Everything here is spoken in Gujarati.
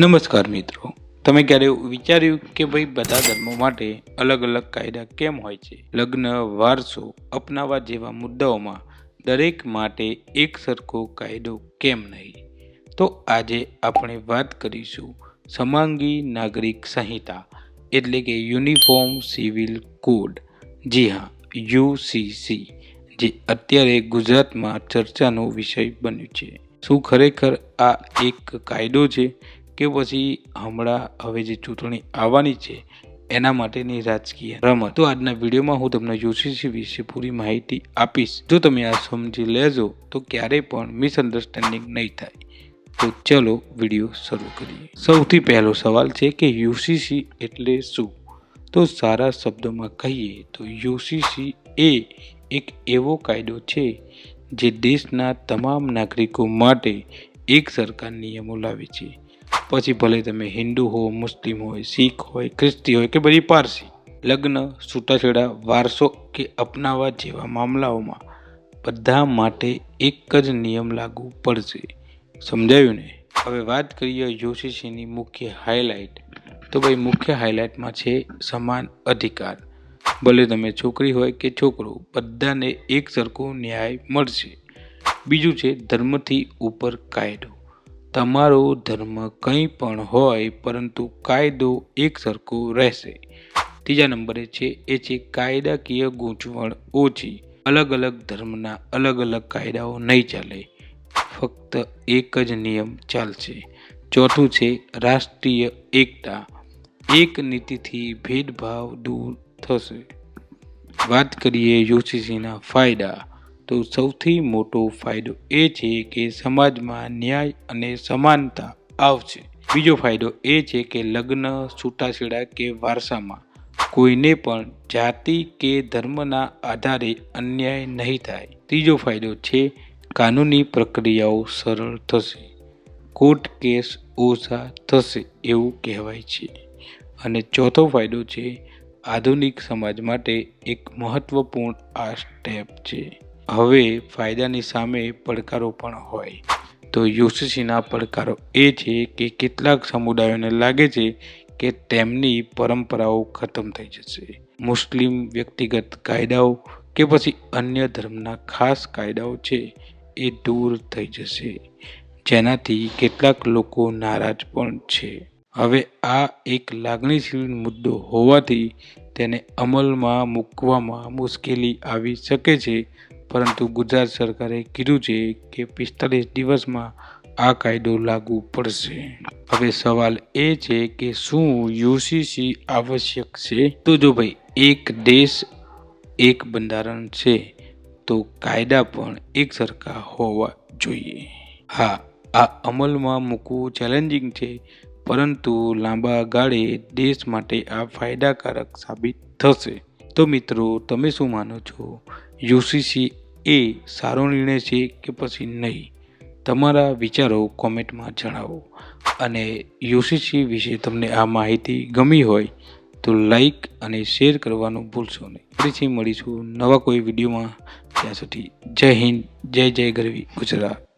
નમસ્કાર મિત્રો. તમે ક્યારે વિચાર્યું કે ભાઈ બધા ધર્મો માટે અલગ અલગ કાયદા કેમ હોય છે? લગ્ન, વારસો અપનાવવા જેવા મુદ્દાઓમાં દરેક માટે એક સરખો કાયદો કેમ નહીં? તો આજે આપણે વાત કરીશું સમાંગી નાગરિક સંહિતા, એટલે કે યુનિફોર્મ સિવિલ કોડ. જી હા, યુસીસી, જે અત્યારે ગુજરાતમાં ચર્ચાનો વિષય બન્યું છે. શું ખરેખર આ એક કાયદો છે? કે પછી હમણાં હવે જે ચૂંટણી આવવાની છે, એના માટેની રાજકીય રમત. તો આજના વિડીયોમાં હું તમને યુસીસી વિશે પૂરી માહિતી આપીશ. જો તમે આ સમજી લેજો, તો ક્યારેય પણ મિસઅન્ડરસ્ટેન્ડિંગ નહીં થાય. તો ચલો વીડિયો શરૂ કરીએ. સૌથી પહેલો સવાલ છે કે યુસીસી એટલે શું? તો સારા શબ્દોમાં કહીએ તો યુસીસી એ એક એવો કાયદો છે, જે દેશના તમામ નાગરિકો માટે એક સરકાર નિયમો લાવે છે. પછી ભલે તમે હિન્દુ હો, મુસ્લિમ હોય, શીખ હોય, ખ્રિસ્તી હોય કે પછી પારસી, લગ્ન, છૂટાછેડા, વારસો કે અપનાવા જેવા મામલાઓમાં બધા માટે એક જ નિયમ લાગુ પડશે. સમજાયું ને? હવે વાત કરીએ યુસીસીની મુખ્ય હાઇલાઇટ તો ભાઈ, મુખ્ય હાઇલાઇટમાં છે સમાન અધિકાર. ભલે તમે છોકરી હોય કે છોકરો, બધાને એક સરખો ન્યાય મળશે. બીજું છે ધર્મથી ઉપર કાયદો. તમારો ધર્મ કંઈ પણ હોય, પરંતુ કાયદો એક સરખો રહેશે. ત્રીજા નંબરે છે, એ છે કાયદાકીય ગૂંચવણ ઓછી. અલગ અલગ ધર્મના અલગ અલગ કાયદાઓ નહીં ચાલે. ફક્ત એક જ નિયમ ચાલશે. ચોથું છે રાષ્ટ્રીય એકતા. એક નીતિથી ભેદભાવ દૂર થશે. વાત કરીએ યુસીસીના ફાયદા. તો સૌથી મોટો ફાયદો એ છે કે સમાજમાં ન્યાય અને સમાનતા આવશે. બીજો ફાયદો એ છે કે લગ્ન, છૂટાછેડા કે વારસામાં કોઈને પણ જાતિ કે ધર્મના આધારે અન્યાય નહીં થાય. ત્રીજો ફાયદો છે કાનૂની પ્રક્રિયાઓ સરળ થશે. કોર્ટ કેસ ઓછા થશે એવું કહેવાય છે. અને ચોથો ફાયદો છે આધુનિક સમાજ માટે એક મહત્વપૂર્ણ આ સ્ટેપ છે. હવે ફાયદાની સામે પડકારો પણ હોય. તો યુસીસીના પડકારો એ છે કે કેટલાક સમુદાયોને લાગે છે કે તેમની પરંપરાઓ ખતમ થઈ જશે. મુસ્લિમ વ્યક્તિગત કાયદાઓ કે પછી અન્ય ધર્મના ખાસ કાયદાઓ છે એ દૂર થઈ જશે. જેનાથી કેટલાક લોકો નારાજ પણ છે. હવે આ એક લાગણીશીલ મુદ્દો હોવાથી તેને અમલમાં મૂકવામાં મુશ્કેલી આવી શકે છે પરંતુ ગુજરાત સરકારે કીધું છે કે પિસ્તાલીસ દિવસમાં આ કાયદો લાગુ પડશે. હવે સવાલ એ છે કે શું યુસીસી આવશ્યક છે? તો જો ભાઈ, એક દેશ, એક બંધારણ છે, તો કાયદા પણ એક સરખા હોવા જોઈએ. હા, આ અમલમાં મૂકવું ચેલેન્જિંગ છે, પરંતુ લાંબા ગાળે દેશ માટે આ ફાયદાકારક સાબિત થશે. તો મિત્રો, તમે શું માનો છો? યુસીસી એ સારો નિર્ણય છે કે પછી નહીં? તમારા વિચારો કોમેન્ટમાં જણાવો. અને યુસીસી વિશે તમને આ માહિતી ગમી હોય તો લાઈક અને શેર કરવાનું ભૂલશો નહીં. ફરીથી મળીશું નવા કોઈ વિડીયોમાં. ત્યાં સુધી જય હિન્દ, જય જય ગરવી ગુજરાત.